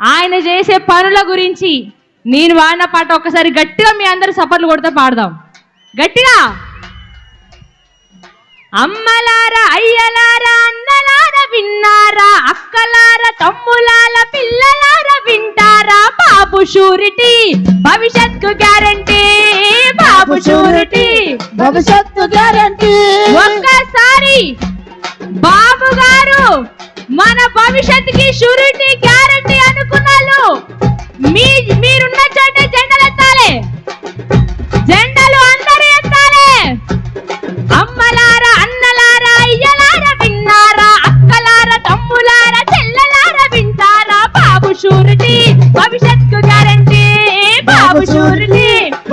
ఆయన చేసే పనుల గురించి నేను వాడిన పాట ఒక్కసారి గట్టిగా మీ అందరు సపర్లు కొడితే పాడదాం. గట్టిగా? అమ్మలారా అయ్యలారా అన్నలారా విన్నారా అక్కలారా తమ్ములాల పిల్లలారా వింటారా బాబు షూరిటీ భవిష్యత్కు గ్యారంటీ బాబు షూరిటీ భవిష్యత్తు గ్యారంటీ. ఒక్కసారి బాబు గారు మన భవిష్యత్తుకి షూరిటీ గ్యారంటీ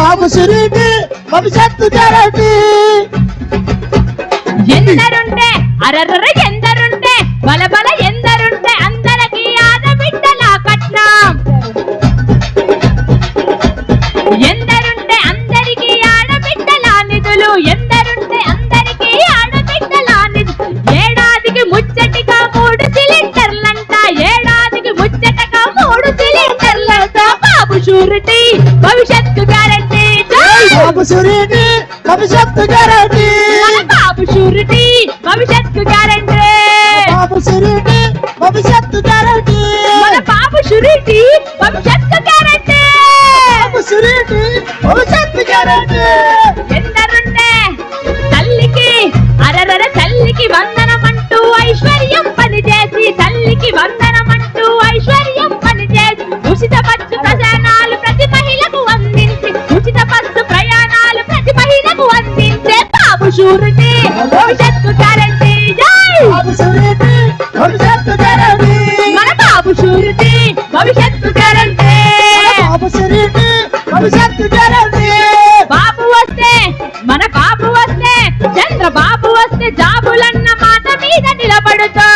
బాబు సిరికి భవిష్యత్తు గ్యారంటీ ఎందరుంటే అరర్ర ఎందరుంటే బల బల ఎందరుంటే అందరికి ఆడబిడ్డల కట్నం. ఎందరుంటే అందరికి ఆడబిడ్డల నిధులు. ఎందరుంటే అందరికి ఆడబిడ్డల నిధులు. ఏడాదికి ముచ్చటిగా మూడు సిలిండర్లంట. ఏడాదికి ముచ్చటగా మూడు సిలిండర్లంట. బాబు షూరిటీ. భవిష్యత్తు బాబు సురీటి భవిష్యత్తు గ్యారంటీ. బాబు షూరిటీ భవిష్యత్తు గ్యారంటీ. బాబు సురీటి భవిష్యత్తు గ్యారంటీ. బాబు షూరిటీ భవిష్యత్తు గ్యారంటీ. బాబు సురీటి భవిష్యత్తు గ్యారంటీ. ఎందరుంటే తల్లికి అరరర తల్లికి వందనమంటూ ఐశ్వర్యం పని చేసి తల్లికి వందనమంటూ బాబు షూరిటీ భవిష్యత్తు గ్యారంటీ బాబు సురీటి భవిష్యత్తు గ్యారంటీ బాబు వస్తే మన బాబు వస్తే చంద్ర బాబు వస్తే జాబులన్న మాట మీద నిలబడుతూ.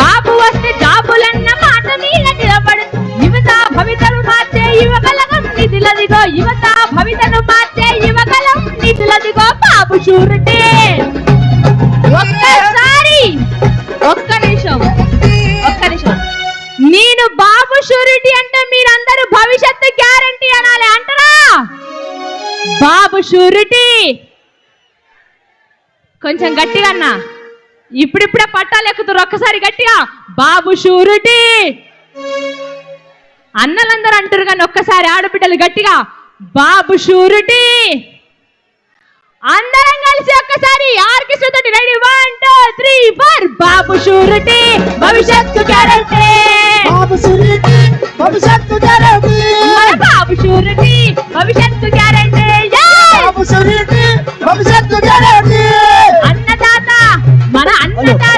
బాబు వస్తే జాబులన్న మాట మీద నిలబడుతూ. యువత భవితను మార్చే యువకలగం నిధులదిగో. యువత భవితను మార్చే యువకలం నిధులదిగో బాబు షూరిటీ షూరిటీ అంటే మీరందరూ భవిష్యత్తు గ్యారంటీ అనాలి అంటారా? బాబు షూరిటీ కొంచెం గట్టిగా అన్నా. ఇప్పుడిప్పుడే పట్టాలు ఎక్కుతారు ఒక్కసారి గట్టిగా. బాబు షూరిటీ అన్నలందరూ అంటారు కానీ ఒక్కసారి ఆడబిడ్డలు గట్టిగా. బాబు షూరిటీ అందరం కలిసి ఒక్కసారి ఆర్కెస్ట్రా తోటి ready. One two three four Babu surety భవిష్యత్తు గ్యారంటీ! భవిష్యత్తు గ్యారంటీ. మన బాబు షూరిటీ భవిష్యత్తు గ్యారంటీ. బాబు సురీటి భవిష్యత్తు గ్యారంటీ. అన్నదాత మన అన్నదాత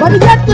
What is that?